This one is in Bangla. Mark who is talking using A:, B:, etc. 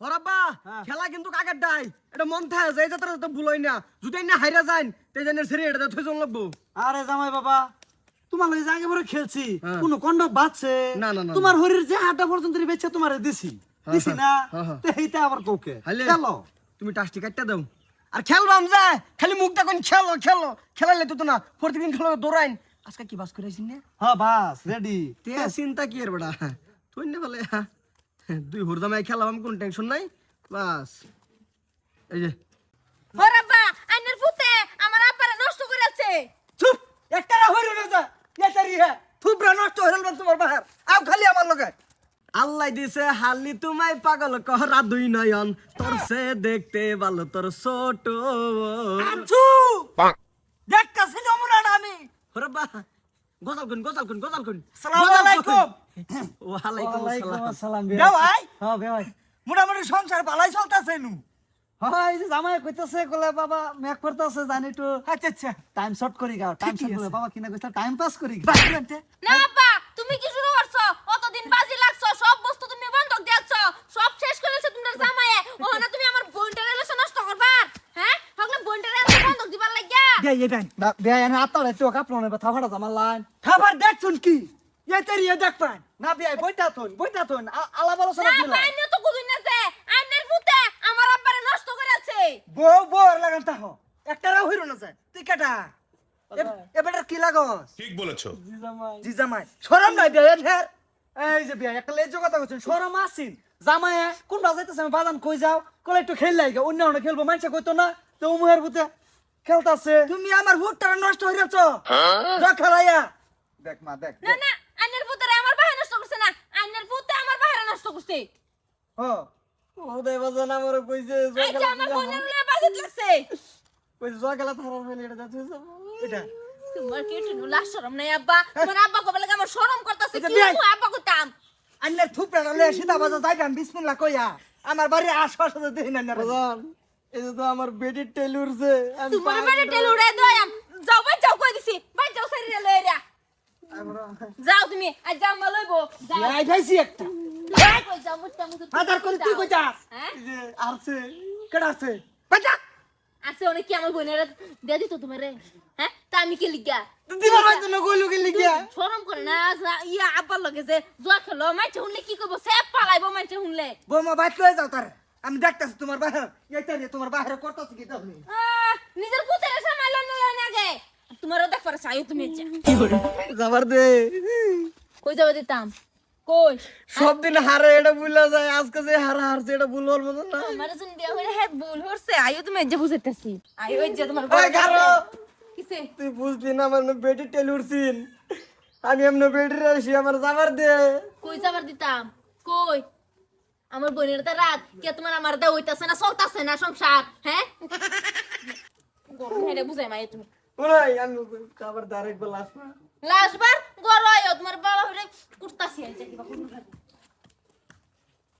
A: হরাব্বা
B: হ্যাঁ।
A: খেলা কিন্তু কাকের ডাই এটা মন থাকে যে যাত্রা তো ভুলই না। যদি না হাইরা যান তে জানে ছেড়ে এটা থই জন লাগবো।
B: আরে জামাই বাবা তোমার লগে আগে বড় খেলছি
A: হ্যাঁ।
B: কোন কন্ড বাচ্ছে
A: না, না,
B: তোমার হরির যে পর্যন্ত তোমারে দিছি। দিছি না
A: হ্যাঁ, হ্যাঁ।
B: তে এইটা আবার তোকে খেলো।
A: তুমি টাস্টি কাটতে দাও। আর খেলবাম খালি মুখ দেখুন খেলো খেলো। খেলাইলে তো না প্রতিদিন খেলো দৌড়াইন। আজকে কি বাস না
B: হ্যাঁ বাস রেডি
A: তে চিন্তা কি এর বেটা? তুই না বলে দুই হুরদামাই খেলাম কোন টেনশন নাই। বাস। এই যে।
C: হরাব্বা আইনের ফুতে আমার আব্বারে নষ্ট করে আছে
A: চুপ! একটা না হইল না যা। এটারি হে থুবরা নষ্ট হইল না তোমার বাহার। আও খালি আমার লগে। আল্লাহ দিছে হালি তোমায় পাগল কহরা দুই নয়ন। তোর সে দেখতে ভালো তোর ছোট দেখতাছি নমুনা আমি ওরে বা গজাল কোন গজাল কোন গজাল কোন
D: আলাইকুম।
A: ওয়ালাইকুম
B: ওয়ালাইকুম
A: আসসালাম।
B: আসসালাম
D: ভাই
B: হ্যাঁ বে ভাই
D: মোটামুটি সংসার ভালাই চলতেছে নু?
B: হ্যাঁ এই যে জামাই কইতাছে কলে বাবা মেক করতেছে জানি তো
D: আচ্ছা আচ্ছা।
B: টাইম শর্ট করি গাও টাইম শর্ট করে বাবা কিনা কইতা টাইম পাস করি।
C: না তুমি কি শুরু করছ? অতদিন বাজি লাগছো সব বস্তু তুমি বন্ধক দিয়েছ সব শেষ করেছ তোমার জামাইয়ে ও না তুমি আমার বোনটার রিলেশন নষ্ট করবার হ্যাঁ হগলে বোনটার রিলেশন বন্ধক দিবার
D: এই দেন?
B: না বে এনে আপনার একটু কাপড় থাফাটা জামার লাইন।
D: খাবার দেখছুন কি? এ তেরি এ দেখ পান।
B: না বিয়াই বইটা থন বইটা থন আলাপ আলোচনা
C: না
B: কিলা?
C: বাইনে তো কুদুন আছে? আইনের ফুতে আমার আব্বারে নষ্ট করে আছে।
D: বউ বউ লাগান তাহ। একটা রাও হইরো না যায় তুই কেটা? এবারে কি লাগস?
E: ঠিক বলেছ।
B: জি জামাই
D: জি জামাই শরম নাই দেন হের
B: এই যে বিয়া একটা লেজো কথা কইছেন শরম আসিন জামাই কোন বাজাইতেছে আমি বাজান কই যাও? কলে একটু খেল লাগে অন্য অন্য খেলব মানুষে কইতো না তো উমুহের বুতে খেলতাছে।
D: তুমি আমার হুটটা নষ্ট হইরাছ যা খেলাইয়া।
B: দেখ মা দেখ
C: না না আইনের ফুতে আমার বাহে নষ্ট করছে না। আইনের ফুতে আমার বাহে নষ্ট করছে।
B: ও
A: বাজান আমার কইছে
C: আচ্ছা আমার বোনের লয়ে বাজিত লাগছে।
A: কইছে জয় খেলা থারার ফেলে এটা যাচ্ছে
D: এটা।
C: তোমার কি একটু লাশ শরম নাই আব্বা? তোমার আব্বা কবে লাগে আমার শরম করতেছে? কি
D: বিয়াই।
C: মু আব্বা কইতাম?
D: আন্নার থুপড়া লয়ে সিধা বাজা যাইবাম বিসমিল্লাহ কইয়া। আমার বাড়ির আশপাশে দেখি না
A: এই যে তো আমার বেডির টেল উড়ছে। আমি
C: তোমার মেরে টেল উড়ে দয়াম যাও ভাই যাও কই দিছি। ভাই যাও সারি লয়ে রা। যাও তুমি আজ যাও মা লইবো। যাও।
D: এই ভাইছি একটা।
C: যাও, কই যাও মুটটা মুটটা
D: আদার করে তুই কই যাস?
C: হ্যাঁ?
A: এই যে আরছে।
D: কেডা আছে বাজা
C: আছে অনেক কি আমার বোনের দিয়ে দিত তোমারে হ্যাঁ? তা আমি কি লিগা?
A: দিবার হয়তো না কইলু কি লিখিয়া
C: শরম করে না যা- ইয়া আব্বার লগে যে জুয়া খেলো মাইছে শুনলে কি করব? সে পালাইবো মাইছে শুনলে
D: বৌমা বাইক লয়ে যাও তার। আমি দেখতাছি তোমার বাইরে এইটা নিয়ে তোমার বাইরে করতেছি কি তুমি
C: নিজের পুতের সামাইল না আগে তোমারও দেখ পারে চাইও তুমি
A: যাবার দে।
C: কই যাবে দিতাম? কই?
A: সব দিন হারে এটা ভুলা যায় আজকে যে হারা হারছে এটা ভুল হল মতো না।
C: আমার জন্য বিয়া হইলে হ্যাঁ ভুল হচ্ছে আইও তুমি যে বুঝাইতেছি। আইও যে তোমার
A: ওই গারো।
C: কিসে?
A: তুই বুঝলি না আমার বেডির টেল উড়ছিন আমি এমনি বেডির আসি আমার যাবার দে।
C: কই যাবার দিতাম? কই? আমার বোনের তো রাত কে তোমার আমার দা হইতাছে না চলতাছে না সংসার হ্যাঁ? গরম হেরে বুঝাই মাই তুমি।
A: ওরাই আমি বলা আসবা।
C: লাস্ট বার গরম তোমার বাবা হইলে কুর্তাছি আইছে কিবা